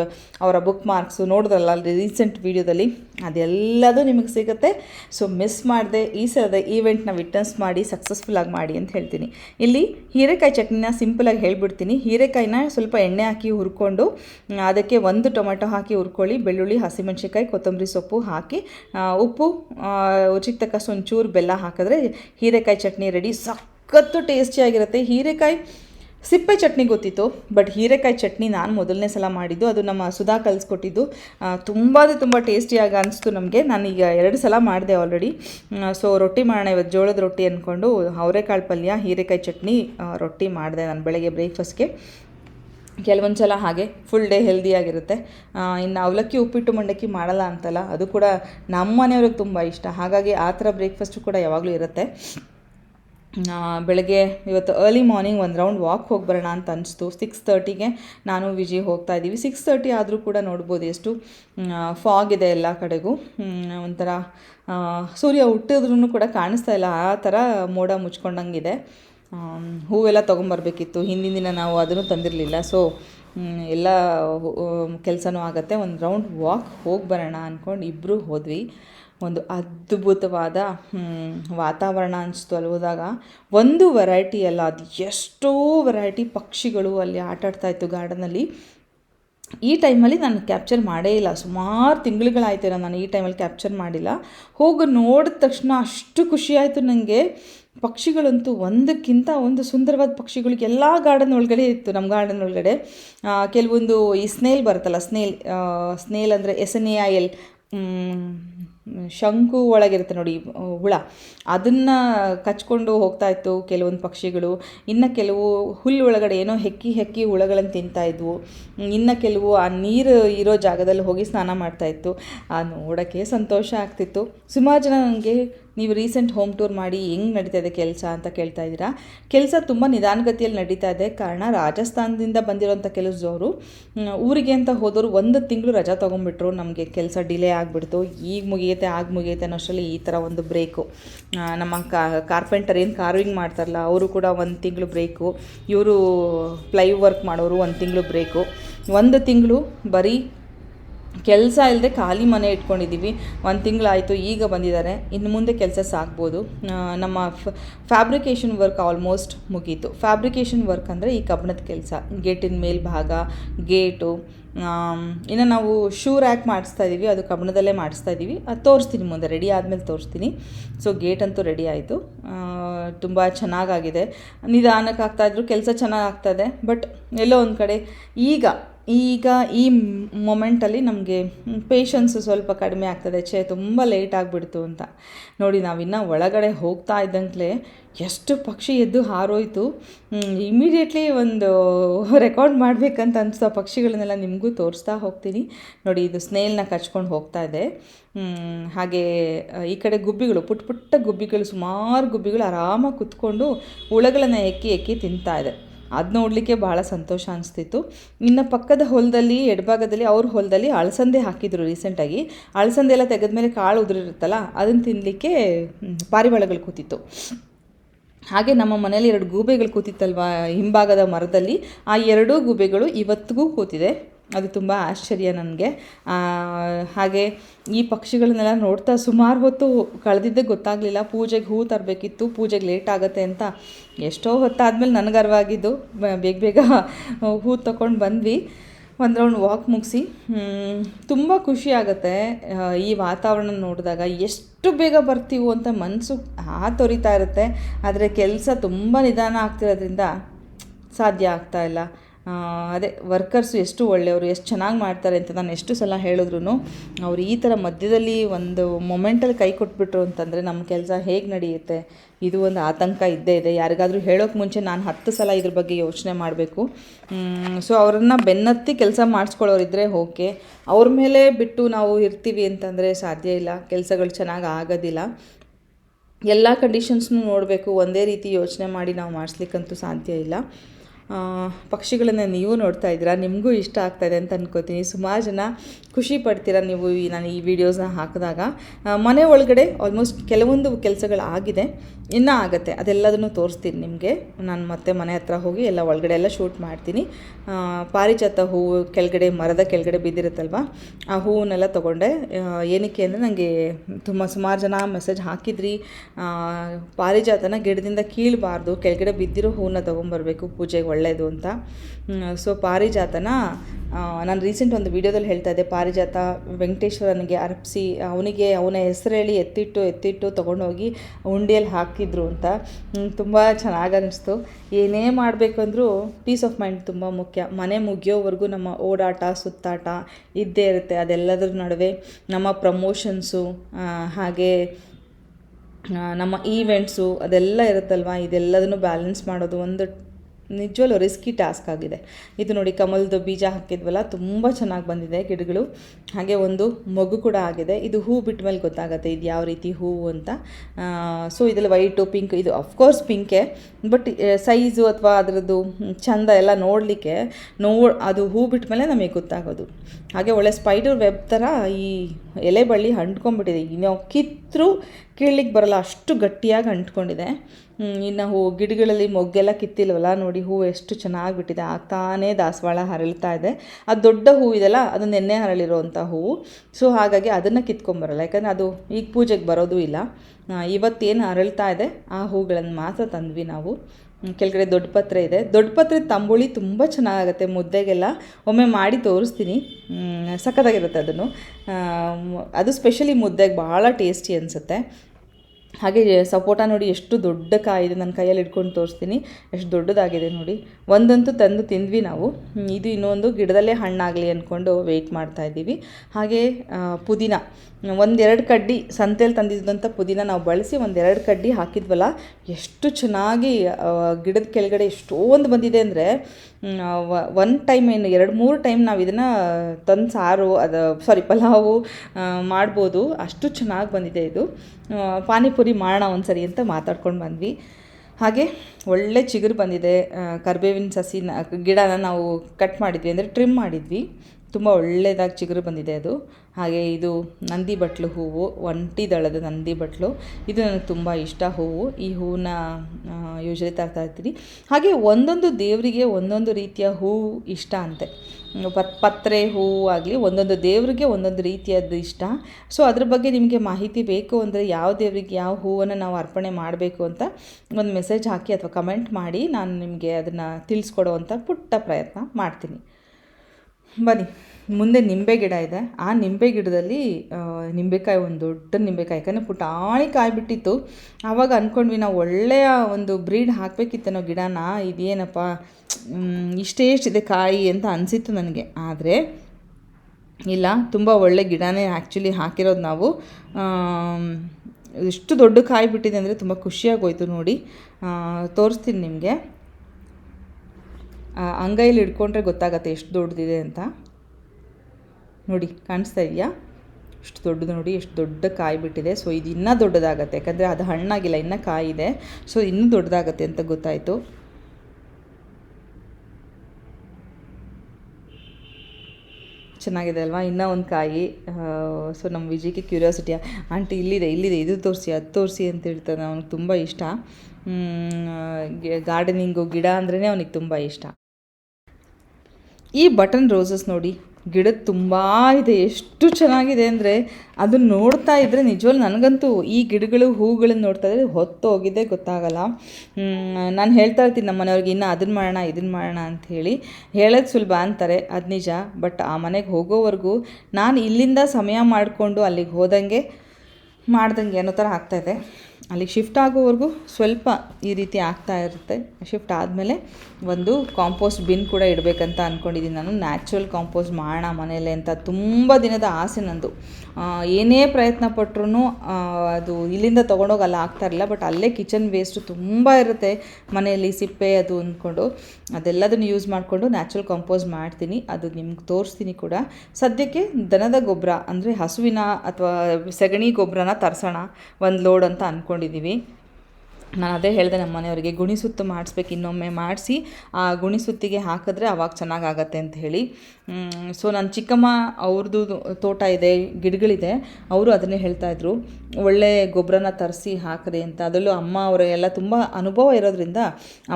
ಅವರ ಬುಕ್ ಮಾರ್ಕ್ಸು ನೋಡಿದ್ರಲ್ಲ ರೀಸೆಂಟ್ ವೀಡಿಯೋದಲ್ಲಿ ಅದೆಲ್ಲದೂ ನಿಮಗೆ ಸಿಗುತ್ತೆ. ಸೊ ಮಿಸ್ ಮಾಡಿದೆ ಈ ಸಲದ ಈವೆಂಟ್ನ ವಿಟ್ನೆಸ್ ಮಾಡಿ ಸಕ್ಸಸ್ಫುಲ್ಲಾಗಿ ಮಾಡಿ ಅಂತ ಹೇಳ್ತೀನಿ. ಇಲ್ಲಿ ಹೀರೆಕಾಯಿ ಚಟ್ನಿನ ಸಿಂಪಲಾಗಿ ಹೇಳ್ಬಿಡ್ತೀನಿ. ಹೀರೆಕಾಯಿನ ಸ್ವಲ್ಪ ಎಣ್ಣೆ ಹಾಕಿ ಹುರ್ಕೊಂಡು ಅದಕ್ಕೆ ಒಂದು ಟೊಮೆಟೊ ಹಾಕಿ ಹುರ್ಕೊಳ್ಳಿ, ಬೆಳ್ಳುಳ್ಳಿ ಹಸಿಮೆಣ್ಸಿಕಾಯಿ ಕೊತ್ತಂಬರಿ ಸೊಪ್ಪು ಹಾಕಿ ಉಪ್ಪು ರುಚಿಗೆ ತಕ್ಕಷ್ಟು ಒಂಚೂರು ಬೆಲ್ಲ ಹಾಕಿದ್ರೆ ಹೀರೆಕಾಯಿ ಚಟ್ನಿ ರೆಡಿ ಸಖತ್ತು ಟೇಸ್ಟಿಯಾಗಿರುತ್ತೆ ಹೀರೆಕಾಯಿ ಸಿಪ್ಪೆ ಚಟ್ನಿ ಗೊತ್ತಿತ್ತು ಬಟ್ ಹೀರೆಕಾಯಿ ಚಟ್ನಿ ನಾನು ಮೊದಲನೇ ಸಲ ಮಾಡಿದ್ದು, ಅದು ನಮ್ಮ ಸುಧಾ ಕಲಿಸ್ಕೊಟ್ಟಿದ್ದು. ತುಂಬ ತುಂಬ ಟೇಸ್ಟಿಯಾಗಿ ಅನಿಸ್ತು ನಮಗೆ. ನಾನೀಗ ಎರಡು ಸಲ ಮಾಡಿದೆ ಆಲ್ರೆಡಿ ಸೊ ರೊಟ್ಟಿ ಮಾಡೋಣ, ಇವತ್ತು ಜೋಳದ ರೊಟ್ಟಿ ಅಂದ್ಕೊಂಡು ಅವರೆಕಾಳು ಪಲ್ಯ, ಹೀರೆಕಾಯಿ ಚಟ್ನಿ ರೊಟ್ಟಿ ಮಾಡಿದೆ ನಾನು ಬೆಳಗ್ಗೆ ಬ್ರೇಕ್ಫಾಸ್ಟ್ಗೆ ಕೆಲವೊಂದು ಸಲ ಹಾಗೆ ಫುಲ್ ಡೇ ಹೆಲ್ದಿಯಾಗಿರುತ್ತೆ ಇನ್ನು ಅವಲಕ್ಕಿ, ಉಪ್ಪಿಟ್ಟು, ಮಂಡಕ್ಕಿ ಮಾಡಲ್ಲ ಅಂತಲ್ಲ, ಅದು ಕೂಡ ನಮ್ಮ ಮನೆಯವ್ರಿಗೆ ತುಂಬ ಇಷ್ಟ. ಹಾಗಾಗಿ ಆ ಥರ ಬ್ರೇಕ್ಫಾಸ್ಟು ಕೂಡ ಯಾವಾಗಲೂ ಇರುತ್ತೆ. ಬೆಳಗ್ಗೆ ಇವತ್ತು ಅರ್ಲಿ ಮಾರ್ನಿಂಗ್ ಒಂದು ರೌಂಡ್ ವಾಕ್ ಹೋಗಿ ಬರೋಣ ಅಂತ ಅನಿಸ್ತು. ಸಿಕ್ಸ್ ತರ್ಟಿಗೆ ನಾನು, ವಿಜಿ ಹೋಗ್ತಾ ಇದ್ದೀವಿ. ಸಿಕ್ಸ್ ತರ್ಟಿ ಆದರೂ ಕೂಡ ನೋಡ್ಬೋದು ಎಷ್ಟು ಫಾಗ್ ಇದೆ ಎಲ್ಲ ಕಡೆಗೂ. ಒಂಥರ ಸೂರ್ಯ ಹುಟ್ಟಿದ್ರೂ ಕೂಡ ಕಾಣಿಸ್ತಾ ಇಲ್ಲ. ಆ ಥರ ಮೋಡ ಮುಚ್ಕೊಂಡಂಗಿದೆ. ಹೂವೆಲ್ಲ ತೊಗೊಂಬರ್ಬೇಕಿತ್ತು. ಹಿಂದಿನ ದಿನ ನಾವು ಅದನ್ನು ತಂದಿರಲಿಲ್ಲ. ಸೊ ಎಲ್ಲ ಕೆಲಸನೂ ಆಗುತ್ತೆ. ಒಂದು ರೌಂಡ್ ವಾಕ್ ಹೋಗಿ ಬರೋಣ ಅಂದ್ಕೊಂಡು ಇಬ್ಬರು ಹೋದ್ವಿ. ಒಂದು ಅದ್ಭುತವಾದ ವಾತಾವರಣ ಅನಿಸ್ತು ಅಲ್ಲಿ ಹೋದಾಗ. ಒಂದು ವೆರೈಟಿ ಅಲ್ಲ, ಅದು ಎಷ್ಟೋ ವೆರೈಟಿ ಪಕ್ಷಿಗಳು ಅಲ್ಲಿ ಆಟಾಡ್ತಾ ಇತ್ತು ಗಾರ್ಡನಲ್ಲಿ ಈ ಟೈಮಲ್ಲಿ ನಾನು ಕ್ಯಾಪ್ಚರ್ ಮಾಡೇ ಇಲ್ಲ. ಸುಮಾರು ತಿಂಗಳುಗಳಾಯ್ತಿರೋ ನಾನು ಈ ಟೈಮಲ್ಲಿ ಕ್ಯಾಪ್ಚರ್ ಮಾಡಿಲ್ಲ. ಹೋಗಿ ನೋಡಿದ ತಕ್ಷಣ ಅಷ್ಟು ಖುಷಿಯಾಯಿತು ನನಗೆ ಪಕ್ಷಿಗಳಂತೂ ಒಂದಕ್ಕಿಂತ ಒಂದು ಸುಂದರವಾದ ಪಕ್ಷಿಗಳಿಗೆ ಎಲ್ಲ ಗಾರ್ಡನ್ ಒಳಗಡೆ ಇತ್ತು ನಮ್ಮ ಗಾರ್ಡನ್ ಒಳಗಡೆ. ಕೆಲವೊಂದು ಈ ಸ್ನೇಲ್ ಬರುತ್ತಲ್ಲ ಸ್ನೇಲ್ ಸ್ನೇಲ್ ಅಂದರೆ S N A I L ಶಂಕು ಒಳಗಿರುತ್ತೆ ನೋಡಿ ಹುಳ. ಅದನ್ನು ಕಚ್ಕೊಂಡು ಹೋಗ್ತಾ ಇತ್ತು ಕೆಲವೊಂದು ಪಕ್ಷಿಗಳು. ಇನ್ನು ಕೆಲವು ಹುಲ್ಲು ಒಳಗಡೆ ಏನೋ ಹೆಕ್ಕಿ ಹೆಕ್ಕಿ ಹುಳಗಳನ್ನು ತಿಂತಾ ಇದ್ವು. ಇನ್ನು ಕೆಲವು ಆ ನೀರು ಇರೋ ಜಾಗದಲ್ಲಿ ಹೋಗಿ ಸ್ನಾನ ಮಾಡ್ತಾ ಇತ್ತು. ಆ, ನೋಡೋಕ್ಕೆ ಸಂತೋಷ ಆಗ್ತಿತ್ತು. ಸುಮಾರು ಜನ ನನಗೆ ನೀವು ರೀಸೆಂಟ್ ಹೋಮ್ ಟೂರ್ ಮಾಡಿ ಹೆಂಗೆ ನಡೀತಾ ಇದೆ ಕೆಲಸ? ಅಂತ ಕೇಳ್ತಾ ಇದ್ದೀರಾ. ಕೆಲಸ ತುಂಬ ನಿಧಾನಗತಿಯಲ್ಲಿ ನಡೀತಾ ಇದೆ. ಕಾರಣ ರಾಜಸ್ಥಾನದಿಂದ ಬಂದಿರೋಂಥ ಕೆಲಸದವರು ಊರಿಗೆ ಅಂತ ಹೋದವರು ಒಂದು ತಿಂಗಳು ರಜಾ ತೊಗೊಂಡ್ಬಿಟ್ರು. ನಮಗೆ ಕೆಲಸ ಡಿಲೇ ಆಗಿಬಿಡ್ತು. ಈಗ ಮುಗಿಯುತ್ತೆ ಆಗ ಮುಗಿಯುತ್ತೆ ಅನ್ನೋಷ್ಟರಲ್ಲಿ ಈ ಥರ ಒಂದು ಬ್ರೇಕು. ನಮ್ಮ ಕಾರ್ಪೆಂಟರ್ ಏನು ಕಾರ್ವಿಂಗ್ ಮಾಡ್ತಾರಲ್ಲ, ಅವರು ಕೂಡ ಒಂದು ತಿಂಗಳು ಬ್ರೇಕು. ಇವರು ಪ್ಲೈ ವರ್ಕ್ ಮಾಡೋರು ಒಂದು ತಿಂಗಳು ಬ್ರೇಕು. ಒಂದು ತಿಂಗಳು ಬರೀ ಕೆಲಸ ಇಲ್ಲದೆ ಖಾಲಿ ಮನೆ ಇಟ್ಕೊಂಡಿದ್ದೀವಿ ಒಂದು ತಿಂಗಳಾಯಿತು ಈಗ ಬಂದಿದ್ದಾರೆ. ಇನ್ನು ಮುಂದೆ ಕೆಲಸ ಸಾಕ್ಬೋದು. ನಮ್ಮ ಫ್ಯಾಬ್ರಿಕೇಷನ್ ವರ್ಕ್ ಆಲ್ಮೋಸ್ಟ್ ಮುಗೀತು. ಫ್ಯಾಬ್ರಿಕೇಷನ್ ವರ್ಕ್ ಅಂದರೆ ಈ ಕಬ್ಬಣದ ಕೆಲಸ. ಗೇಟಿನ ಮೇಲ್ಭಾಗ, ಗೇಟು ಇನ್ನು ನಾವು ಶೂ ರ್ಯಾಕ್ ಮಾಡಿಸ್ತಾ ಇದ್ದೀವಿ ಅದು ಕಬ್ಬಣದಲ್ಲೇ ಮಾಡಿಸ್ತಾ ಇದ್ದೀವಿ ಅದು ತೋರಿಸ್ತೀನಿ ಮುಂದೆ ರೆಡಿ ಆದಮೇಲೆ ತೋರಿಸ್ತೀನಿ. ಸೊ ಗೇಟ್ ಅಂತೂ ರೆಡಿ ಆಯಿತು. ತುಂಬ ಚೆನ್ನಾಗಾಗಿದೆ. ನಿಧಾನಕ್ಕೆ ಆಗ್ತಾಯಿದ್ರು ಕೆಲಸ ಚೆನ್ನಾಗಿ ಬಟ್ ಎಲ್ಲೋ ಒಂದು ಕಡೆ ಈಗ ಈಗ ಈ ಮೊಮೆಂಟಲ್ಲಿ ನಮಗೆ ಪೇಷನ್ಸು ಸ್ವಲ್ಪ ಕಡಿಮೆ ಆಗ್ತದೆ. ಛೇ, ತುಂಬ ಲೇಟ್ ಆಗಿಬಿಡ್ತು ಅಂತ. ನೋಡಿ, ನಾವಿನ್ನು ಒಳಗಡೆ ಹೋಗ್ತಾ ಇದ್ದಂಗೆ ಎಷ್ಟು ಪಕ್ಷಿ ಎದ್ದು ಹಾರೋಯ್ತು. ಇಮಿಡಿಯೇಟ್ಲಿ ಒಂದು ರೆಕಾರ್ಡ್ ಮಾಡಬೇಕಂತ ಅನಿಸೋ ಪಕ್ಷಿಗಳನ್ನೆಲ್ಲ ನಿಮಗೂ ತೋರಿಸ್ತಾ ಹೋಗ್ತೀನಿ. ನೋಡಿ, ಇದು ಸ್ನೇಲ್ನ ಕಚ್ಕೊಂಡು ಹೋಗ್ತಾ ಇದೆ. ಹಾಗೆ ಈ ಕಡೆ ಗುಬ್ಬಿಗಳು, ಪುಟ್ಟ ಪುಟ್ಟ ಗುಬ್ಬಿಗಳು, ಸುಮಾರು ಗುಬ್ಬಿಗಳು ಆರಾಮಾಗಿ ಕುತ್ಕೊಂಡು ಹುಳಗಳನ್ನು ಎಕ್ಕಿ ಎಕ್ಕಿ ತಿಂತಾ ಇದೆ. ಅದು ನೋಡಲಿಕ್ಕೆ ಭಾಳ ಸಂತೋಷ ಅನಿಸ್ತಿತ್ತು. ಇನ್ನು ಪಕ್ಕದ ಹೊಲದಲ್ಲಿ, ಎಡಭಾಗದಲ್ಲಿ ಅವ್ರ ಹೊಲದಲ್ಲಿ ಅಳಸಂದೆ ಹಾಕಿದ್ರು ರೀಸೆಂಟಾಗಿ ಅಳಸಂದೆ ಎಲ್ಲ ತೆಗೆದ ಮೇಲೆ ಕಾಳು ಉದುರಿರುತ್ತಲ್ಲ ಅದನ್ನು ತಿನ್ನಲಿಕ್ಕೆ ಪಾರಿವಾಳಗಳು ಕೂತಿತ್ತು. ಹಾಗೆ ನಮ್ಮ ಮನೇಲಿ ಎರಡು ಗೂಬೆಗಳು ಕೂತಿತ್ತಲ್ವಾ ಹಿಂಭಾಗದ ಮರದಲ್ಲಿ, ಆ ಎರಡೂ ಗೂಬೆಗಳು ಇವತ್ತಿಗೂ ಕೂತಿದೆ. ಅದು ತುಂಬ ಆಶ್ಚರ್ಯ ನನಗೆ. ಹಾಗೆ ಈ ಪಕ್ಷಿಗಳನ್ನೆಲ್ಲ ನೋಡ್ತಾ ಸುಮಾರು ಹೊತ್ತು ಕಳೆದಿದ್ದೇ ಗೊತ್ತಾಗಲಿಲ್ಲ. ಪೂಜೆಗೆ ಹೂ ತರಬೇಕಿತ್ತು, ಪೂಜೆಗೆ ಲೇಟ್ ಆಗುತ್ತೆ ಅಂತ ಎಷ್ಟೋ ಹೊತ್ತಾದಮೇಲೆ ನನಗೆ ಅರಿವಾಗಿದ್ದು. ಬೇಗ ಬೇಗ ಹೂ ತಗೊಂಡು ಬಂದ್ವಿ. ಒಂದು ರೌಂಡ್ ವಾಕ್ ಮುಗಿಸಿ. ತುಂಬ ಖುಷಿ ಆಗುತ್ತೆ ಈ ವಾತಾವರಣ ನೋಡಿದಾಗ. ಎಷ್ಟು ಬೇಗ ಬರ್ತೀವೋ ಅಂತ ಮನಸ್ಸು ಆ ತೊರಿತಾ ಇರುತ್ತೆ. ಆದರೆ ಕೆಲಸ ತುಂಬ ನಿಧಾನ ಆಗ್ತಿರೋದ್ರಿಂದ ಸಾಧ್ಯ ಆಗ್ತಾ ಇಲ್ಲ. ಅದೇ ವರ್ಕರ್ಸು ಎಷ್ಟು ಒಳ್ಳೆಯವರು, ಎಷ್ಟು ಚೆನ್ನಾಗಿ ಮಾಡ್ತಾರೆ ಅಂತ ನಾನು ಎಷ್ಟು ಸಲ ಹೇಳಿದ್ರು ಅವ್ರು ಈ ಥರ ಮಧ್ಯದಲ್ಲಿ ಒಂದು ಮೊಮೆಂಟಲ್ಲಿ ಕೈ ಕೊಟ್ಬಿಟ್ರು ಅಂತಂದರೆ ನಮ್ಮ ಕೆಲಸ ಹೇಗೆ ನಡೆಯುತ್ತೆ? ಇದು ಒಂದು ಆತಂಕ ಇದ್ದೇ ಇದೆ. ಯಾರಿಗಾದರೂ ಹೇಳೋಕ್ಕೆ ಮುಂಚೆ ನಾನು ಹತ್ತು ಸಲ ಇದ್ರ ಬಗ್ಗೆ ಯೋಚನೆ ಮಾಡಬೇಕು. ಸೊ ಅವರನ್ನು ಬೆನ್ನತ್ತಿ ಕೆಲಸ ಮಾಡಿಸ್ಕೊಳ್ಳೋರಿದ್ದರೆ ಓಕೆ. ಅವ್ರ ಮೇಲೆ ಬಿಟ್ಟು ನಾವು ಇರ್ತೀವಿ ಅಂತಂದರೆ ಸಾಧ್ಯ ಇಲ್ಲ. ಕೆಲಸಗಳು ಚೆನ್ನಾಗಿ ಆಗೋದಿಲ್ಲ. ಎಲ್ಲ ಕಂಡೀಷನ್ಸ್ನು ನೋಡಬೇಕು. ಒಂದೇ ರೀತಿ ಯೋಚನೆ ಮಾಡಿ ನಾವು ಮಾಡಿಸ್ಲಿಕ್ಕಂತೂ ಸಾಧ್ಯ ಇಲ್ಲ. ಪಕ್ಷಿಗಳನ್ನು ನೀವು ನೋಡ್ತಾ ಇದ್ದೀರಾ? ನಿಮಗೂ ಇಷ್ಟ ಆಗ್ತಾಯಿದೆ ಅಂತ ಅನ್ಕೋತೀನಿ. ಸುಮಾರು ಜನ ಖುಷಿ ಪಡ್ತೀರಾ ನೀವು ಈ ನಾನು ಈ ವಿಡಿಯೋಸ್ನ ಹಾಕಿದಾಗ? ಮನೆ ಒಳಗಡೆ ಆಲ್ಮೋಸ್ಟ್ ಕೆಲವೊಂದು ಕೆಲಸಗಳು ಆಗಿದೆ. ಇನ್ನೂ ಆಗುತ್ತೆ. ಅದೆಲ್ಲದನ್ನು ತೋರಿಸ್ತೀನಿ ನಿಮಗೆ. ನಾನು ಮತ್ತೆ ಮನೆ ಹತ್ರ ಹೋಗಿ ಎಲ್ಲ ಒಳಗಡೆ ಎಲ್ಲ ಶೂಟ್ ಮಾಡ್ತೀನಿ. ಪಾರಿಜಾತ ಹೂವು ಕೆಳಗಡೆ, ಮರದ ಕೆಳಗಡೆ ಬಿದ್ದಿರುತ್ತಲ್ವ? ಆ ಹೂವನ್ನೆಲ್ಲ ತೊಗೊಂಡೆ. ಏನಕ್ಕೆ ಅಂದರೆ ನನಗೆ ತುಂಬ ಸುಮಾರು ಜನ ಮೆಸೇಜ್ ಹಾಕಿದ್ರಿ. ಪಾರಿಜಾತನ ಗಿಡದಿಂದ ಕೀಳಬಾರ್ದು. ಕೆಳಗಡೆ ಬಿದ್ದಿರೋ ಹೂವನ್ನ ತೊಗೊಂಬರ್ಬೇಕು. ಪೂಜೆಗೆ ಒಳ್ಳೆಯದು ಅಂತ. ಸೊ ಪಾರಿಜಾತನ ನಾನು ರೀಸೆಂಟ್ ಒಂದು ವಿಡಿಯೋದಲ್ಲಿ ಹೇಳ್ತಾ ಇದ್ದೆ. ಪಾರಿಜಾತ ವೆಂಕಟೇಶ್ವರನಿಗೆ ಅರ್ಪಿಸಿ, ಅವನಿಗೆ ಅವನ ಹೇಳಿ ಎತ್ತಿಟ್ಟು ಎತ್ತಿಟ್ಟು ತೊಗೊಂಡೋಗಿ ಉಂಡಿಯಲ್ಲಿ ಹಾಕಿದ್ರು ಅಂತ. ತುಂಬ ಚೆನ್ನಾಗಿ ಅನ್ನಿಸ್ತು ಏನೇ ಮಾಡಬೇಕಂದ್ರೂ ಪೀಸ್ ಆಫ್ ಮೈಂಡ್ ತುಂಬ ಮುಖ್ಯ. ಮನೆ ಮುಗಿಯೋವರೆಗೂ ನಮ್ಮ ಓಡಾಟ, ಸುತ್ತಾಟ ಇದ್ದೇ ಇರುತ್ತೆ. ಅದೆಲ್ಲದರ ನಡುವೆ ನಮ್ಮ ಪ್ರಮೋಷನ್ಸು ಹಾಗೆ ನಮ್ಮ ಈವೆಂಟ್ಸು ಅದೆಲ್ಲ ಇರುತ್ತಲ್ವ? ಇದೆಲ್ಲದನ್ನು ಬ್ಯಾಲೆನ್ಸ್ ಮಾಡೋದು ಒಂದು ನಿಜವಲ್ಲೂ ರಿಸ್ಕಿ ಟಾಸ್ಕ್ ಆಗಿದೆ. ಇದು ನೋಡಿ ಕಮಲ್ದು ಬೀಜ ಹಾಕಿದ್ವಲ್ಲ, ತುಂಬ ಚೆನ್ನಾಗಿ ಬಂದಿದೆ ಗಿಡಗಳು. ಹಾಗೆ ಒಂದು ಮಗು ಕೂಡ ಆಗಿದೆ. ಇದು ಹೂ ಬಿಟ್ಟ ಮೇಲೆ ಗೊತ್ತಾಗುತ್ತೆ ಇದು ಯಾವ ರೀತಿ ಹೂವು ಅಂತ. ಸೊ ಇದರಲ್ಲಿ ವೈಟು ಪಿಂಕ್ ಇದು ಅಫ್ಕೋರ್ಸ್ ಪಿಂಕೆ ಬಟ್ ಸೈಜು ಅಥವಾ ಅದರದ್ದು ಚಂದ ಎಲ್ಲ ನೋಡಲಿಕ್ಕೆ ನೋ ಅದು ಹೂ ಬಿಟ್ಟ ಮೇಲೆ ನಮಗೆ ಗೊತ್ತಾಗೋದು. ಹಾಗೆ ಒಳ್ಳೆ ಸ್ಪೈಡರ್ ವೆಬ್ ಥರ ಈ ಎಲೆ ಬಳ್ಳಿ ಅಂಟ್ಕೊಂಡ್ಬಿಟ್ಟಿದೆ ಇನ್ನೂ ಕಿತ್ತರೂ ಕೀಳ್ಲಿಕ್ಕೆ ಬರಲ್ಲ, ಅಷ್ಟು ಗಟ್ಟಿಯಾಗಿ ಅಂಟ್ಕೊಂಡಿದೆ. ಇನ್ನು ಹೂ ಗಿಡಗಳಲ್ಲಿ ಮೊಗ್ಗೆಲ್ಲ ಕಿತ್ತಿಲ್ವಲ್ಲ ನೋಡಿ ಹೂವು ಎಷ್ಟು ಚೆನ್ನಾಗಿ ಬಿಟ್ಟಿದೆ. ಆಗ್ತಾನೇ ದಾಸವಾಳ ಹರಳ್ತಾ ಇದೆ. ಅದು ದೊಡ್ಡ ಹೂ ಇದೆಲ್ಲ, ಅದು ನೆನ್ನೆ ಹರಳಿರೋವಂಥ ಹೂವು ಸೊ ಹಾಗಾಗಿ ಅದನ್ನು ಕಿತ್ಕೊಂಬರಲ್ಲ. ಯಾಕಂದರೆ ಅದು ಈಗ ಪೂಜೆಗೆ ಬರೋದು ಇಲ್ಲ. ಇವತ್ತೇನು ಅರಳ್ತಾ ಇದೆ, ಆ ಹೂಗಳನ್ನು ಮಾತ್ರ ತಂದ್ವಿ ನಾವು. ಕೆಳಗಡೆ ದೊಡ್ಡ ಪತ್ರೆ ಇದೆ. ದೊಡ್ಡ ಪತ್ರೆ ತಂಬುಳಿ ತುಂಬ ಚೆನ್ನಾಗಾಗುತ್ತೆ ಮುದ್ದೆಗೆಲ್ಲ ಒಮ್ಮೆ ಮಾಡಿ ತೋರಿಸ್ತೀನಿ. ಸಖತ್ತಾಗಿರುತ್ತೆ ಅದನ್ನು. ಅದು ಸ್ಪೆಷಲಿ ಮುದ್ದೆಗೆ ಭಾಳ ಟೇಸ್ಟಿ ಅನಿಸುತ್ತೆ. ಹಾಗೆ ಸಪೋಟ ನೋಡಿ ಎಷ್ಟು ದೊಡ್ಡ ಕಾಯಿದೆ ನನ್ನ ಕೈಯಲ್ಲಿ ಇಟ್ಕೊಂಡು ತೋರಿಸ್ತೀನಿ. ಎಷ್ಟು ದೊಡ್ಡದಾಗಿದೆ ನೋಡಿ. ಒಂದಂತೂ ತಂದು ತಿಂದ್ವಿ ನಾವು. ಇದು ಇನ್ನೊಂದು ಗಿಡದಲ್ಲೇ ಹಣ್ಣಾಗಲಿ ಅಂದ್ಕೊಂಡು ವೆಯ್ಟ್ ಮಾಡ್ತಾ ಇದ್ದೀವಿ. ಹಾಗೆ ಪುದೀನ. ಒಂದೆರಡು ಕಡ್ಡಿ ಸಂತೆಯಲ್ಲಿ ತಂದಿದ್ದಂಥ ಪುದೀನ ನಾವು ಬಳಸಿ ಒಂದೆರಡು ಕಡ್ಡಿ ಹಾಕಿದ್ವಲ್ಲ. ಎಷ್ಟು ಚೆನ್ನಾಗಿ ಗಿಡದ ಕೆಳಗಡೆ ಎಷ್ಟೊಂದು ಬಂದಿದೆ ಅಂದರೆ ಒನ್ ಟೈಮ್ ಏನು ಎರಡು ಮೂರು ಟೈಮ್ ನಾವು ಇದನ್ನು ತಂದು ಸಾರು ಅದು ಸಾರಿ ಪಲಾವು ಮಾಡ್ಬೋದು. ಅಷ್ಟು ಚೆನ್ನಾಗಿ ಬಂದಿದೆ ಇದು. ಆ, ಪಾನಿಪುರಿ ಮಾಡೋಣ ಒಂದ್ಸರಿ ಅಂತ ಮಾತಾಡ್ಕೊಂಡು ಬಂದ್ವಿ. ಹಾಗೆ ಒಳ್ಳೆ ಚಿಗುರು ಬಂದಿದೆ. ಕರ್ಬೇವಿನ ಸಸಿನ ಗಿಡನ ನಾವು ಕಟ್ ಮಾಡಿದ್ವಿ ಅಂದರೆ ಟ್ರಿಮ್ ಮಾಡಿದ್ವಿ. ತುಂಬ ಒಳ್ಳೆಯದಾಗಿ ಚಿಗುರು ಬಂದಿದೆ ಅದು. ಹಾಗೆ ಇದು ನಂದಿ ಬಟ್ಲು ಹೂವು, ಒಂಟಿ ದಳದ ನಂದಿ ಬಟ್ಲು. ಇದು ನನಗೆ ತುಂಬ ಇಷ್ಟ ಹೂವು. ಈ ಹೂವನ್ನ ಯೂಶ್ವಲಿ ತರ್ತಾ ಇರ್ತೀನಿ. ಹಾಗೆ ಒಂದೊಂದು ದೇವರಿಗೆ ಒಂದೊಂದು ರೀತಿಯ ಹೂವು ಇಷ್ಟ ಅಂತೆ. ಪತ್, ಪತ್ರೆ ಹೂವು ಆಗಲಿ ಒಂದೊಂದು ದೇವರಿಗೆ ಒಂದೊಂದು ರೀತಿಯದ್ದು ಇಷ್ಟ. ಸೊ ಅದ್ರ ಬಗ್ಗೆ ನಿಮಗೆ ಮಾಹಿತಿ ಬೇಕು ಅಂದರೆ ಯಾವ ದೇವರಿಗೆ ಯಾವ ಹೂವನ್ನು ನಾವು ಅರ್ಪಣೆ ಮಾಡಬೇಕು ಅಂತ ಒಂದು ಮೆಸೇಜ್ ಹಾಕಿ ಅಥವಾ ಕಮೆಂಟ್ ಮಾಡಿ ನಾನು ನಿಮಗೆ ಅದನ್ನು ತಿಳಿಸ್ಕೊಡುವಂಥ ಪುಟ್ಟ ಪ್ರಯತ್ನ ಮಾಡ್ತೀನಿ. ಬನ್ನಿ, ಮುಂದೆ ನಿಂಬೆ ಗಿಡ ಇದೆ. ಆ ನಿಂಬೆ ಗಿಡದಲ್ಲಿ ನಿಂಬೆಕಾಯಿ, ಒಂದು ದೊಡ್ಡ ನಿಂಬೆಕಾಯಿ, ಯಾಕಂದರೆ ಪುಟಾಣಿ ಕಾಯಿ ಬಿಟ್ಟಿತ್ತು ಆವಾಗ ಅಂದ್ಕೊಂಡ್ವಿ ನಾವು ಒಳ್ಳೆಯ ಒಂದು ಬ್ರೀಡ್ ಹಾಕಬೇಕಿತ್ತೇನೋ ಗಿಡನ, ಇದೇನಪ್ಪ ಇಷ್ಟೇ ಇಷ್ಟಿದೆ ಕಾಯಿ ಅಂತ ಅನಿಸಿತ್ತು ನನಗೆ. ಆದರೆ, ಇಲ್ಲ, ತುಂಬ ಒಳ್ಳೆ ಗಿಡನೇ ಆ್ಯಕ್ಚುಲಿ ಹಾಕಿರೋದು ನಾವು. ಎಷ್ಟು ದೊಡ್ಡ ಕಾಯಿ ಬಿಟ್ಟಿದೆ ಅಂದರೆ ತುಂಬ ಖುಷಿಯಾಗೋಯ್ತು ನೋಡಿ. ತೋರಿಸ್ತೀನಿ ನಿಮಗೆ. ಅಂಗೈಲಿ ಹಿಡ್ಕೊಂಡ್ರೆ ಗೊತ್ತಾಗತ್ತೆ ಎಷ್ಟು ದೊಡ್ಡದಿದೆ ಅಂತ. ನೋಡಿ, ಕಾಣಿಸ್ತಾ ಇದೆಯಾ? ಎಷ್ಟು ದೊಡ್ಡದು ನೋಡಿ, ಎಷ್ಟು ದೊಡ್ಡ ಕಾಯಿ ಬಿಟ್ಟಿದೆ. ಸೊ ಇದು ಇನ್ನೂ ದೊಡ್ಡದಾಗತ್ತೆ. ಯಾಕಂದರೆ ಅದು ಹಣ್ಣಾಗಿಲ್ಲ, ಇನ್ನೂ ಕಾಯಿ ಇದೆ. ಸೊ ಇನ್ನೂ ದೊಡ್ಡದಾಗತ್ತೆ ಅಂತ ಗೊತ್ತಾಯಿತು. ಚೆನ್ನಾಗಿದೆ ಅಲ್ವಾ? ಇನ್ನೂ ಒಂದು ಕಾಯಿ ಸೊ ನಮ್ಮ ವಿಜಯ್ಗೆ ಕ್ಯೂರಿಯಾಸಿಟಿ ಆಂಟಿ ಇಲ್ಲಿದೆ ಇಲ್ಲಿದೆ, ಇದು ತೋರಿಸಿ, ಅದು ತೋರಿಸಿ ಅಂತ ಹೇಳ್ತಾನೆ, ಅವ್ನಿಗೆ ತುಂಬ ಇಷ್ಟ. ಗಾರ್ಡನಿಂಗು ಗಿಡ ಅಂದ್ರೇ ಅವ್ನಿಗೆ ತುಂಬ ಇಷ್ಟ. ಈ ಬಟನ್ ರೋಸಸ್ ನೋಡಿ. ಗಿಡದ ತುಂಬ ಇದೆ, ಎಷ್ಟು ಚೆನ್ನಾಗಿದೆ ಅಂದರೆ ಅದನ್ನು ನೋಡ್ತಾ ಇದ್ದರೆ ನಿಜವಲ್ಲ ನನಗಂತೂ ಈ ಗಿಡಗಳು ಹೂಗಳನ್ನು ನೋಡ್ತಾ ಇದ್ದರೆ ಹೊತ್ತು ಹೋಗಿದ್ದೆ ಗೊತ್ತಾಗಲ್ಲ ನಾನು ಹೇಳ್ತಾ ಇರ್ತೀನಿ ನಮ್ಮ ಮನೆಯವ್ರಿಗೆ, ಇನ್ನೂ ಅದನ್ನು ಮಾಡೋಣ ಇದನ್ನು ಮಾಡೋಣ ಅಂತ ಹೇಳಿ. ಹೇಳೋದು ಸುಲಭ ಅಂತಾರೆ, ಅದು ನಿಜ. ಬಟ್ ಆ ಮನೆಗೆ ಹೋಗೋವರೆಗೂ ನಾನು ಇಲ್ಲಿಂದ ಸಮಯ ಮಾಡಿಕೊಂಡು ಅಲ್ಲಿಗೆ ಹೋದಂಗೆ ಮಾಡ್ದಂಗೆ ಅನ್ನೋ ಥರ ಆಗ್ತಾಯಿದೆ ಅಲ್ಲಿಗೆ ಶಿಫ್ಟ್ ಆಗೋವರೆಗೂ ಸ್ವಲ್ಪ ಈ ರೀತಿ ಆಗ್ತಾ ಇರುತ್ತೆ. ಶಿಫ್ಟ್ ಆದಮೇಲೆ ಒಂದು ಕಾಂಪೋಸ್ಟ್ ಬಿನ್ ಕೂಡ ಇಡಬೇಕಂತ ಅಂದ್ಕೊಂಡಿದ್ದೀನಿ ನಾನು. ನ್ಯಾಚುರಲ್ ಕಾಂಪೋಸ್ಟ್ ಮಾಡೋಣ ಮನೆಯಲ್ಲೇ ಅಂತ ತುಂಬ ದಿನದ ಆಸೆ ನಂದು. ಏನೇ ಪ್ರಯತ್ನ ಪಟ್ರೂ ಅದು ಇಲ್ಲಿಂದ ತೊಗೊಂಡೋಗಿ ಅಲ್ಲಿ ಇರಲಿಲ್ಲ ಬಟ್ ಅಲ್ಲೇ ಕಿಚನ್ ವೇಸ್ಟು ತುಂಬ ಇರುತ್ತೆ. ಮನೆಯಲ್ಲಿ ಸಿಪ್ಪೆ ಅದು ಅಂದ್ಕೊಂಡು, ಅದೆಲ್ಲದನ್ನು ಯೂಸ್ ಮಾಡಿಕೊಂಡು ನ್ಯಾಚುರಲ್ ಕಂಪೋಸ್ ಮಾಡ್ತೀನಿ. ಅದು ನಿಮ್ಗೆ ತೋರಿಸ್ತೀನಿ ಕೂಡ. ಸದ್ಯಕ್ಕೆ ದನದ ಗೊಬ್ಬರ ಅಂದರೆ ಹಸುವಿನ ಅಥವಾ ಸಗಣಿ ಗೊಬ್ಬರನ ತರಿಸೋಣ, ಒಂದು ಲೋಡ್ ಅಂತ ಅಂದ್ಕೊಂಡಿದ್ದೀವಿ ನಾನು ಅದೇ ಹೇಳಿದೆ ನಮ್ಮ ಮನೆಯವರಿಗೆ ಗುಣಿಸುತ್ತು ಮಾಡಿಸ್ಬೇಕು, ಇನ್ನೊಮ್ಮೆ ಮಾಡಿಸಿ, ಆ ಗುಣಿಸುತ್ತಿಗೆ ಹಾಕಿದ್ರೆ ಅವಾಗ ಚೆನ್ನಾಗಾಗತ್ತೆ ಅಂತ ಹೇಳಿ. ಸೊ ನನ್ನ ಚಿಕ್ಕಮ್ಮ ಅವ್ರದ್ದು ತೋಟ ಇದೆ, ಗಿಡಗಳಿದೆ, ಅವರು ಅದನ್ನೇ ಹೇಳ್ತಾಯಿದ್ರು ಒಳ್ಳೆ ಗೊಬ್ಬರನ ತರಿಸಿ ಹಾಕಿದೆ ಅಂತ. ಅದರಲ್ಲೂ ಅಮ್ಮ ಅವರೆಲ್ಲ ತುಂಬ ಅನುಭವ ಇರೋದ್ರಿಂದ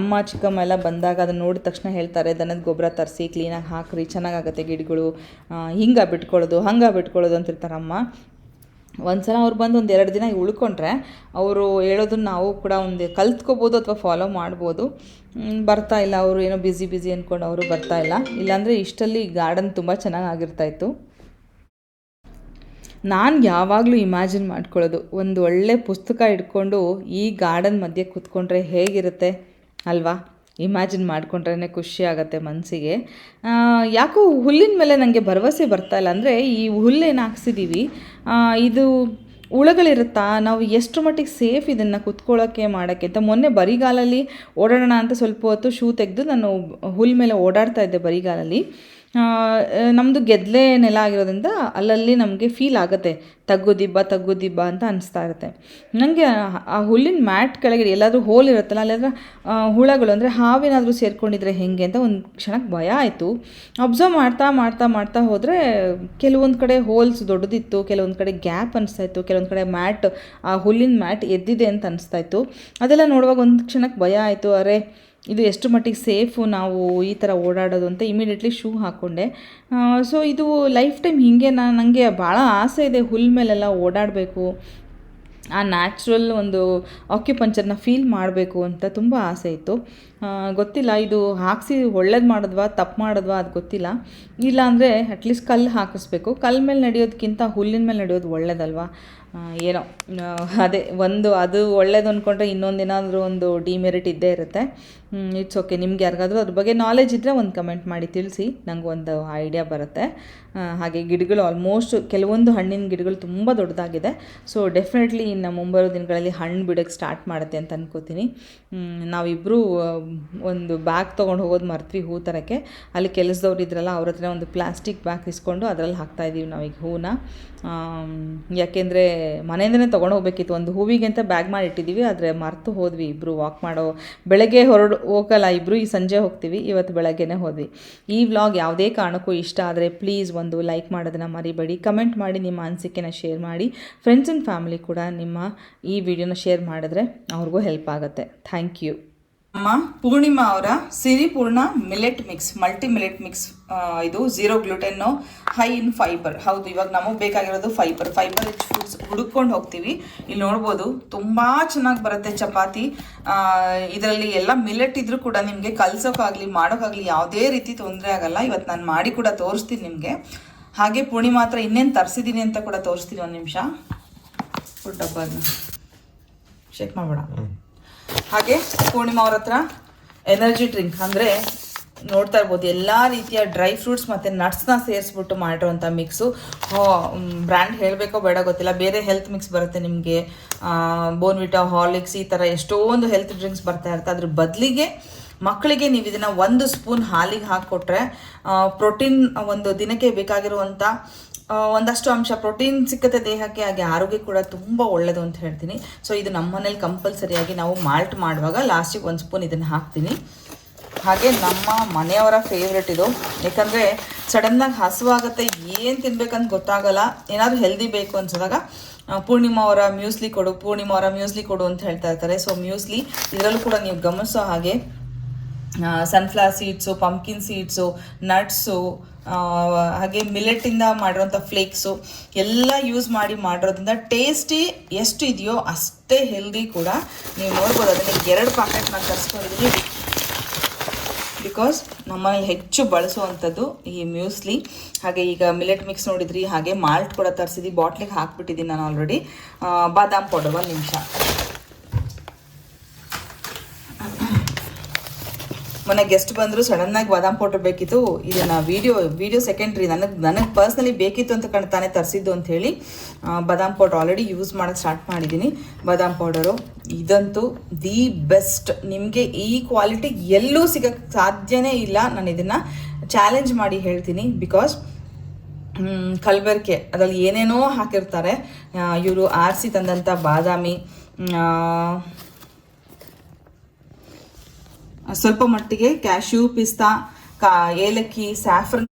ಅಮ್ಮ, ಚಿಕ್ಕಮ್ಮ ಎಲ್ಲ ಬಂದಾಗ ಅದನ್ನು ನೋಡಿದ ತಕ್ಷಣ ಹೇಳ್ತಾರೆ, ದನದ ಗೊಬ್ಬರ ತರಿಸಿ ಕ್ಲೀನಾಗಿ ಹಾಕ್ರಿ, ಚೆನ್ನಾಗಾಗತ್ತೆ ಗಿಡಗಳು. ಹಿಂಗೆ ಬಿಟ್ಕೊಳ್ಳೋದು, ಹಂಗೆ ಬಿಟ್ಕೊಳ್ಳೋದು ಅಂತಿರ್ತಾರೆ ಅಮ್ಮ ಒಂದು ಸಲ ಅವ್ರು ಬಂದು ಒಂದು ಎರಡು ದಿನ ಉಳ್ಕೊಂಡ್ರೆ ಅವರು ಹೇಳೋದನ್ನ ನಾವು ಕೂಡ ಒಂದು ಕಲ್ತ್ಕೋಬೋದು ಅಥವಾ ಫಾಲೋ ಮಾಡ್ಬೋದು. ಬರ್ತಾ ಇಲ್ಲ, ಅವರು ಏನೋ ಬ್ಯುಸಿ ಬ್ಯುಸಿ ಅಂದ್ಕೊಂಡು ಅವರು ಬರ್ತಾ ಇಲ್ಲ. ಇಲ್ಲಾಂದರೆ ಇಷ್ಟಲ್ಲಿ ಗಾರ್ಡನ್ ತುಂಬ ಚೆನ್ನಾಗಿ ಆಗಿರ್ತಾಯಿತ್ತು ನಾನು ಯಾವಾಗಲೂ ಇಮ್ಯಾಜಿನ್ ಮಾಡ್ಕೊಳ್ಳೋದು, ಒಂದು ಒಳ್ಳೆ ಪುಸ್ತಕ ಇಟ್ಕೊಂಡು ಈ ಗಾರ್ಡನ್ ಮಧ್ಯೆ ಕೂತ್ಕೊಂಡ್ರೆ ಹೇಗಿರುತ್ತೆ ಅಲ್ವಾ? ಇಮ್ಯಾಜಿನ್ ಮಾಡಿಕೊಂಡ್ರೇ ಖುಷಿ ಆಗುತ್ತೆ ಮನಸ್ಸಿಗೆ ಯಾಕೋ ಹುಲ್ಲಿನ ಮೇಲೆ ನನಗೆ ಭರವಸೆ ಬರ್ತಾ ಇಲ್ಲ. ಅಂದರೆ ಈ ಹುಲ್ಲೇನು ಹಾಕ್ಸಿದ್ದೀವಿ ಇದು ಹುಳಗಳಿರುತ್ತಾ? ನಾವು ಎಷ್ಟು ಮಟ್ಟಿಗೆ ಸೇಫ್ ಇದನ್ನು ಕುತ್ಕೊಳ್ಳೋಕ್ಕೆ ಮಾಡೋಕ್ಕೆ? ಅಂತ ಮೊನ್ನೆ ಬರಿಗಾಲಲ್ಲಿ ಓಡಾಡೋಣ ಅಂತ ಸ್ವಲ್ಪ ಹೊತ್ತು ಶೂ ತೆಗೆದು ನಾನು ಹುಲ್ ಮೇಲೆ ಓಡಾಡ್ತಾ ಇದ್ದೆ ಬರಿಗಾಲಲ್ಲಿ. ನಮ್ಮದು ಗೆದ್ದಲೆ ನೆಲ ಆಗಿರೋದ್ರಿಂದ ಅಲ್ಲಲ್ಲಿ ನಮಗೆ ಫೀಲ್ ಆಗುತ್ತೆ. ತಗ್ಗು ದಿಬ್ಬ ತಗ್ಗು ದಿಬ್ಬ ಅಂತ ಅನಿಸ್ತಾ ಇರುತ್ತೆ. ನನಗೆ ಆ ಹುಲ್ಲಿನ ಮ್ಯಾಟ್ ಕೆಳಗೆ ಎಲ್ಲಾದರೂ ಹೋಲ್ ಇರುತ್ತಲ್ಲ, ಅಲ್ಲೆಲ್ಲ ಹುಳಗಳು ಅಂದರೆ ಹಾವೇನಾದರೂ ಸೇರ್ಕೊಂಡಿದ್ರೆ ಹೆಂಗೆ ಅಂತ ಒಂದು ಕ್ಷಣಕ್ಕೆ ಭಯ ಆಯಿತು. ಅಬ್ಸರ್ವ್ ಮಾಡ್ತಾ ಮಾಡ್ತಾ ಮಾಡ್ತಾ ಹೋದರೆ ಕೆಲವೊಂದು ಕಡೆ ಹೋಲ್ಸ್ ದೊಡ್ಡದಿತ್ತು, ಕೆಲವೊಂದು ಕಡೆ ಗ್ಯಾಪ್ ಅನಿಸ್ತಾ ಇತ್ತು, ಕೆಲವೊಂದು ಕಡೆ ಮ್ಯಾಟ್, ಆ ಹುಲ್ಲಿನ ಮ್ಯಾಟ್ ಎದ್ದಿದೆ ಅಂತ ಅನಿಸ್ತಾ ಇತ್ತು. ಅದೆಲ್ಲ ನೋಡುವಾಗ ಒಂದು ಕ್ಷಣಕ್ಕೆ ಭಯ ಆಯಿತು. ಅರೆ ಇದು ಎಷ್ಟು ಮಟ್ಟಿಗೆ ಸೇಫು ನಾವು ಈ ಥರ ಓಡಾಡೋದು ಅಂತ ಇಮಿಡಿಯೇಟ್ಲಿ ಶೂ ಹಾಕ್ಕೊಂಡೆ ಸೊ ಇದು ಲೈಫ್ ಟೈಮ್ ಹೀಗೆ ನಾನು ನನಗೆ ಭಾಳ ಆಸೆ ಇದೆ ಹುಲ್ ಮೇಲೆಲ್ಲ ಓಡಾಡಬೇಕು. ಆ ನ್ಯಾಚುರಲ್ ಒಂದು ಆಕ್ಯುಪಂಚರ್ನ ಫೀಲ್ ಮಾಡಬೇಕು ಅಂತ ತುಂಬ ಆಸೆ ಇತ್ತು. ಗೊತ್ತಿಲ್ಲ, ಇದು ಹಾಕಿಸಿ ಒಳ್ಳೇದು ಮಾಡಿದ್ವಾ, ತಪ್ಪು ಮಾಡಿದ್ವಾ ಅದು ಗೊತ್ತಿಲ್ಲ. ಇಲ್ಲ ಅಂದರೆ ಅಟ್ಲೀಸ್ಟ್ ಕಲ್ಲು ಹಾಕಿಸ್ಬೇಕು. ಕಲ್ಲು ಮೇಲೆ ನಡೆಯೋದಕ್ಕಿಂತ ಹುಲ್ಲಿನ ಮೇಲೆ ನಡೆಯೋದು ಒಳ್ಳೇದಲ್ವಾ? ಏನೋ ಅದೇ, ಒಂದು, ಅದು ಒಳ್ಳೇದು ಅಂದ್ಕೊಂಡ್ರೆ ಇನ್ನೊಂದು ಏನಾದರೂ ಒಂದು ಡಿಮೆರಿಟ್ ಇದ್ದೇ ಇರುತ್ತೆ. ಇಟ್ಸ್ ಓಕೆ ನಿಮ್ಗೆ ಯಾರಿಗಾದರೂ ಅದ್ರ ಬಗ್ಗೆ ನಾಲೆಜ್ ಇದ್ದರೆ ಒಂದು ಕಮೆಂಟ್ ಮಾಡಿ ತಿಳಿಸಿ ನನಗೆ ಒಂದು ಐಡಿಯಾ ಬರುತ್ತೆ. ಹಾಗೆ ಗಿಡಗಳು ಆಲ್ಮೋಸ್ಟ್ ಕೆಲವೊಂದು ಹಣ್ಣಿನ ಗಿಡಗಳು ತುಂಬ ದೊಡ್ಡದಾಗಿದೆ. ಸೊ ಡೆಫಿನೆಟ್ಲಿ ಇನ್ನು ಮುಂಬರೋ ದಿನಗಳಲ್ಲಿ ಹಣ್ಣು ಬಿಡೋಕ್ಕೆ ಸ್ಟಾರ್ಟ್ ಮಾಡುತ್ತೆ ಅಂತ ಅನ್ಕೋತೀನಿ. ನಾವಿಬ್ಬರು ಒಂದು ಬ್ಯಾಗ್ ತೊಗೊಂಡು ಹೋಗೋದು ಮರ್ತ್ವಿ ಹೂ ತರಕ್ಕೆ. ಅಲ್ಲಿ ಕೆಲಸದವ್ರು ಇದ್ರಲ್ಲ ಅವ್ರ ಹತ್ರ ಒಂದು ಪ್ಲಾಸ್ಟಿಕ್ ಬ್ಯಾಗ್ ಇಸ್ಕೊಂಡು ಅದರಲ್ಲಿ ಹಾಕ್ತಾಯಿದ್ದೀವಿ ನಾವೀಗ ಆಮ್, ಯಾಕೆಂದರೆ ಮನೆಯಿಂದನೇ ತೊಗೊಂಡು ಹೋಗ್ಬೇಕಿತ್ತು. ಒಂದು ಹೂವಿಗೆ ಅಂತ ಬ್ಯಾಗ್ ಮಾಡಿ ಇಟ್ಟಿದ್ದೀವಿ ಆದರೆ ಮರ್ತು ಹೋದ್ವಿ ಇಬ್ಬರು ವಾಕ್ ಮಾಡೋ. ಬೆಳಗ್ಗೆ ಹೊರಡು ಹೋಗಲ್ಲ ಇಬ್ಬರು ಈ ಸಂಜೆ ಹೋಗ್ತೀವಿ ಇವತ್ತು ಬೆಳಗ್ಗೆನೇ ಹೋದ್ವಿ. ಈ ವ್ಲಾಗ್ ಯಾವುದೇ ಕಾರಣಕ್ಕೂ ಇಷ್ಟ ಆದರೆ ಪ್ಲೀಸ್ ಒಂದು ಲೈಕ್ ಮಾಡೋದನ್ನು ಮರಿಬೇಡಿ. ಕಮೆಂಟ್ ಮಾಡಿ ನಿಮ್ಮ ಅನಿಸಿಕೆನ ಶೇರ್ ಮಾಡಿ. ಫ್ರೆಂಡ್ಸ್ ಆ್ಯಂಡ್ ಫ್ಯಾಮಿಲಿ ಕೂಡ ನಿಮ್ಮ ಈ ವಿಡಿಯೋನ ಶೇರ್ ಮಾಡಿದ್ರೆ ಅವ್ರಿಗೂ ಹೆಲ್ಪ್ ಆಗುತ್ತೆ. ಥ್ಯಾಂಕ್ ಯು ಅಮ್ಮ ಪೂರ್ಣಿಮಾ ಅವರ Siripoorna millet mix multi millet mix ಇದು zero gluten high in fibre ಹೌದು, ಇವಾಗ ನಮಗೆ ಬೇಕಾಗಿರೋದು ಫೈಬರ್ ಫೈಬರ್ ರಿಚ್ ಫುಡ್ಸ್ ಹುಡುಕೊಂಡು ಹೋಗ್ತೀವಿ. ಇಲ್ಲಿ ನೋಡ್ಬೋದು ತುಂಬ ಚೆನ್ನಾಗಿ ಬರುತ್ತೆ ಚಪಾತಿ. ಇದರಲ್ಲಿ ಎಲ್ಲ ಮಿಲೆಟ್ ಇದ್ರೂ ಕೂಡ ನಿಮಗೆ ಕಲ್ಸೋಕ್ಕಾಗಲಿ ಮಾಡೋಕ್ಕಾಗಲಿ ಯಾವುದೇ ರೀತಿ ತೊಂದರೆ ಆಗಲ್ಲ. ಇವತ್ತು ನಾನು ಮಾಡಿ ಕೂಡ ತೋರಿಸ್ತೀನಿ ನಿಮಗೆ. ಹಾಗೆ ಪೂರ್ಣಿಮಾ ಹತ್ರ ಇನ್ನೇನು ತರಿಸಿದ್ದೀನಿ ಅಂತ ಕೂಡ ತೋರಿಸ್ತೀನಿ ಒಂದು ನಿಮಿಷ. ಡಬ್ಬನ. ಚೆಕ್ ಮಾಡಬೇಡ. ಹಾಗೆ ಪೂರ್ಣಿಮಾ ಅವ್ರ ಹತ್ರ ಎನರ್ಜಿ ಡ್ರಿಂಕ್ ಅಂದರೆ ನೋಡ್ತಾ ಇರ್ಬೋದು. ಎಲ್ಲ ರೀತಿಯ ಡ್ರೈ ಫ್ರೂಟ್ಸ್ ಮತ್ತು ನಟ್ಸ್ನ ಸೇರಿಸ್ಬಿಟ್ಟು ಮಾಡಿರೋಂಥ ಮಿಕ್ಸು ಬ್ರ್ಯಾಂಡ್ ಹೇಳಬೇಕೋ ಬೇಡ ಗೊತ್ತಿಲ್ಲ. ಬೇರೆ ಹೆಲ್ತ್ ಮಿಕ್ಸ್ ಬರುತ್ತೆ ನಿಮಗೆ. ಬೋನ್ವಿಟಾ ಹಾರ್ಲಿಕ್ಸ್ ಈ ಥರ ಎಷ್ಟೊಂದು ಹೆಲ್ತ್ ಡ್ರಿಂಕ್ಸ್ ಬರ್ತಾ ಇರುತ್ತೆ. ಅದ್ರ ಬದಲಿಗೆ ಮಕ್ಕಳಿಗೆ ನೀವು ಇದನ್ನು ಒಂದು ಸ್ಪೂನ್ ಹಾಲಿಗೆ ಹಾಕಿಕೊಟ್ರೆ ಪ್ರೋಟೀನ್ ಒಂದು ದಿನಕ್ಕೆ ಬೇಕಾಗಿರುವಂಥ ಒಂದಷ್ಟು ಅಂಶ ಪ್ರೋಟೀನ್ ಸಿಕ್ಕತ್ತೆ ದೇಹಕ್ಕೆ, ಹಾಗೆ ಆರೋಗ್ಯ ಕೂಡ ತುಂಬ ಒಳ್ಳೆಯದು ಅಂತ ಹೇಳ್ತೀನಿ. ಸೊ ಇದು ನಮ್ಮ ಮನೇಲಿ ಕಂಪಲ್ಸರಿಯಾಗಿ ನಾವು ಮಾಲ್ಟ್ ಮಾಡುವಾಗ ಲಾಸ್ಟಿಗೆ ಒಂದು ಸ್ಪೂನ್ ಇದನ್ನು ಹಾಕ್ತೀನಿ. ಹಾಗೆ ನಮ್ಮ ಮನೆಯವರ ಫೇವ್ರೆಟ್ ಇದು. ಯಾಕಂದರೆ ಸಡನ್ನಾಗಿ ಹಸುವಾಗುತ್ತೆ, ಏನು ತಿನ್ಬೇಕಂತ ಗೊತ್ತಾಗಲ್ಲ. ಏನಾದರೂ ಹೆಲ್ದಿ ಬೇಕು ಅನ್ಸಿದಾಗ ಪೂರ್ಣಿಮಾ ಅವರ ಮ್ಯೂಸ್ಲಿ ಕೊಡು, ಪೂರ್ಣಿಮಾ ಅವರ ಮ್ಯೂಸ್ಲಿ ಕೊಡು ಅಂತ ಹೇಳ್ತಾ ಇರ್ತಾರೆ. ಸೊ ಮ್ಯೂಸ್ಲಿ ಇದರಲ್ಲೂ ಕೂಡ ನೀವು ಗಮನಿಸೋ ಹಾಗೆ sunflower seeds pumpkin seeds nuts ಹಾಗೆ ಮಿಲೆಟಿಂದ ಮಾಡಿರೋಂಥ ಫ್ಲೇಕ್ಸು ಎಲ್ಲ ಯೂಸ್ ಮಾಡಿ ಮಾಡಿರೋದ್ರಿಂದ ಟೇಸ್ಟಿ ಎಷ್ಟು ಇದೆಯೋ ಅಷ್ಟೇ ಹೆಲ್ದಿ ಕೂಡ. ನೀವು ನೋಡ್ಬೋದು, ಅದನ್ನು ಎರಡು ಪ್ಯಾಕೆಟ್ ನಾನು ತರಿಸ್ಕೊಂಡಿದ್ದೀನಿ ಬಿಕಾಸ್ ನಮ್ಮಲ್ಲಿ ಹೆಚ್ಚು ಬಳಸುವಂಥದ್ದು ಈ ಮ್ಯೂಸ್ಲಿ ಹಾಗೆ ಈಗ ಮಿಲೆಟ್ ಮಿಕ್ಸ್ ನೋಡಿದ್ರಿ, ಹಾಗೆ ಮಾಲ್ಟ್ ಕೂಡ ತರಿಸಿದ್ವಿ ಬಾಟ್ಲಿಗೆ ಹಾಕ್ಬಿಟ್ಟಿದ್ದೀನಿ ನಾನು ಆಲ್ರೆಡಿ ಬಾದಾಮ್ ಪೌಡರ್ ಒಂದು ನಿಮಿಷ. ಮೊನ್ನೆ ಗೆಸ್ಟ್ ಬಂದರು ಸಡನ್ನಾಗಿ ಬಾದಾಮ್ ಪೌಡರ್ ಬೇಕಿತ್ತು. ಇದನ್ನು ವೀಡಿಯೋ ವೀಡಿಯೋ ಸೆಕೆಂಡ್ರಿ ನನಗೆ ನನಗೆ ಪರ್ಸ್ನಲಿ ಬೇಕಿತ್ತು ಅಂತ ಕಣ್ ತಾನೇ ತರಿಸಿದ್ದು ಆ, ಬಾದಾಮ್ ಪೌಡರ್ ಆಲ್ರೆಡಿ ಯೂಸ್ ಮಾಡೋಕ್ಕೆ ಸ್ಟಾರ್ಟ್ ಮಾಡಿದ್ದೀನಿ ಬಾದಾಮ್ ಪೌಡರು ಇದಂತೂ ದಿ ಬೆಸ್ಟ್ ನಿಮಗೆ ಈ ಕ್ವಾಲಿಟಿ ಎಲ್ಲೂ ಸಿಗೋಕ್ಕೆ ಸಾಧ್ಯನೇ ಇಲ್ಲ. ನಾನು ಇದನ್ನು ಚಾಲೆಂಜ್ ಮಾಡಿ ಹೇಳ್ತೀನಿ ಬಿಕಾಸ್ ಕಲಬೆರಕೆ ಅದರಲ್ಲಿ ಏನೇನೋ ಹಾಕಿರ್ತಾರೆ. ಇವರು ಆರಿಸಿ ತಂದಂಥ ಬಾದಾಮಿ ಸ್ವಲ್ಪ ಮಟ್ಟಿಗೆ ಕ್ಯಾಶ್ಯೂ ಪಿಸ್ತಾ ಕಾ ಏಲಕ್ಕಿ ಸ್ಯಾಫ್ರನ್